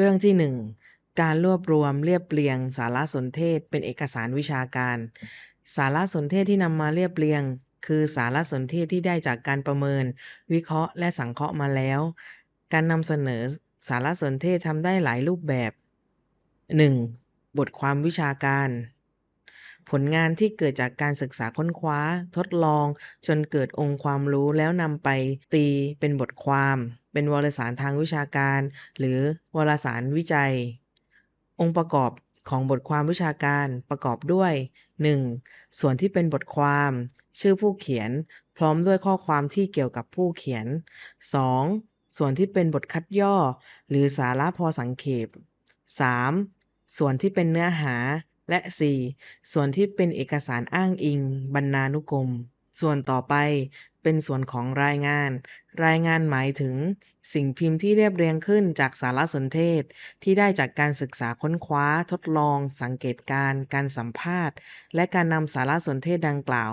เรื่องที่1การรวบรวมเรียบเรียงสารสนเทศเป็นเอกสารวิชาการ สารสนเทศที่นำมาเรียบเรียง คือสารสนเทศที่ได้จากการประเมิน วิเคราะห์และสังเคราะห์มาแล้ว การนำเสนอสารสนเทศทำได้หลายรูปแบบ 1. บทความวิชาการ ผลงานที่เกิดจากการศึกษาค้นคว้า ทดลอง จนเกิดองค์ความรู้แล้วนำไปตีเป็นบทความ เป็นวารสารทางวิชาการ หรือวารสารวิจัย องค์ประกอบของบทความวิชาการประกอบด้วย 1. ส่วนที่เป็นบทความ ชื่อผู้เขียน พร้อมด้วยข้อความที่เกี่ยวกับผู้เขียน 2. ส่วนที่เป็นบทคัดย่อ หรือสาระพอสังเขป 3. ส่วนที่เป็นเนื้อหา และ 4. ส่วนที่เป็นเอกสารอ้างอิง บรรณานุกรม ส่วนต่อไปเป็นส่วนของรายงาน รายงานหมายถึง สิ่งพิมพ์ที่เรียบเรียงขึ้นจากสารสนเทศ ที่ได้จากการศึกษาค้นคว้า ทดลอง สังเกตการณ์ การสัมภาษณ์ และการนำสารสนเทศดังกล่าว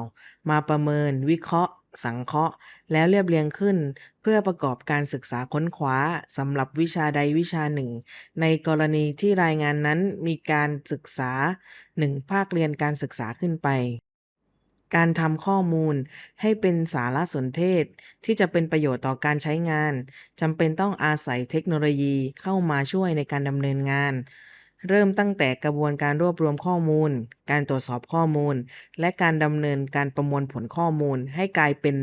มาประเมิน วิเคราะห์ สังเคราะห์ แล้วเรียบเรียงขึ้น เพื่อประกอบการศึกษาค้นคว้าสำหรับวิชาใดวิชาหนึ่ง ในกรณีที่รายงานนั้นมีการศึกษา 1 ภาคเรียนการศึกษาขึ้นไป การทำข้อมูลให้เป็นสารสนเทศ ที่จะเป็นประโยชน์ต่อการใช้งานจำเป็นต้องอาศัยเทคโนโลยีเข้ามาช่วยในการดำเนินงาน เริ่มตั้งแต่กระบวนการรวบรวมข้อมูล การตรวจสอบข้อมูล และการดำเนินการประมวลผลข้อมูลให้กลายเป็น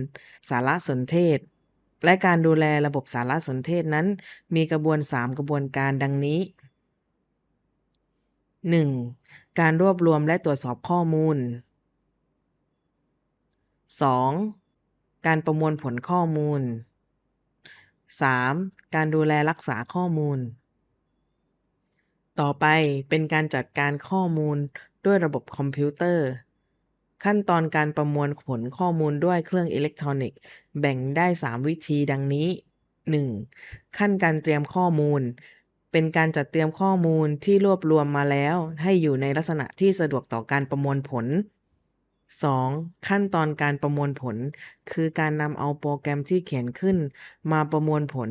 สารสนเทศ และการดูแลระบบสารสนเทศนั้น มีกระบวน 3 กระบวนการดังนี้ 1. การรวบรวมและตรวจสอบข้อมูล 2. การประมวลผลข้อมูล 3. การดูแลรักษาข้อมูล ต่อไปเป็นการจัดการข้อมูลด้วยระบบคอมพิวเตอร์ ขั้นตอนการประมวลผลข้อมูลด้วยเครื่องอิเล็กทรอนิกส์ แบ่งได้ 3 วิธีดังนี้ 1. ขั้นการเตรียมข้อมูล เป็นการจัดเตรียมข้อมูลที่รวบรวมมาแล้ว ให้อยู่ในลักษณะที่สะดวกต่อการประมวลผล 2. ขั้นตอนการประมวลผล คือการนำเอาโปรแกรมที่เขียนขึ้นมาประมวลผล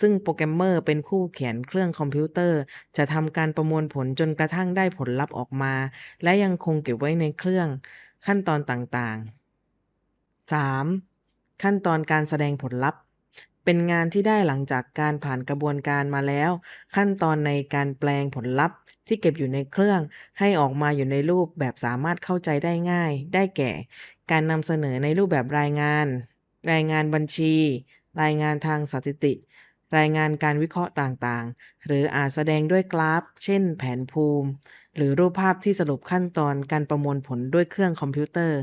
ซึ่งโปรแกรมเมอร์เป็นคู่เขียนเครื่องคอมพิวเตอร์ จะทำการประมวลผลจนกระทั่งได้ผลลัพธ์ออกมา และยังคงเก็บไว้ในเครื่อง ขั้นตอนต่างๆ 3. ขั้นตอนการแสดงผลลัพธ์ เป็นงานที่ได้หลังจากการผ่านกระบวนการมาแล้ว ขั้นตอนในการแปลงผลลัพธ์ที่เก็บอยู่ในเครื่องให้ออกมาอยู่ในรูปแบบสามารถเข้าใจได้ง่าย ได้แก่ การนำเสนอในรูปแบบรายงาน รายงานบัญชี รายงานทางสถิติ รายงานการวิเคราะห์ต่างๆ หรืออาจแสดงด้วยกราฟ เช่น แผนภูมิ หรือรูปภาพที่สรุปขั้นตอนการประมวลผลด้วยเครื่องคอมพิวเตอร์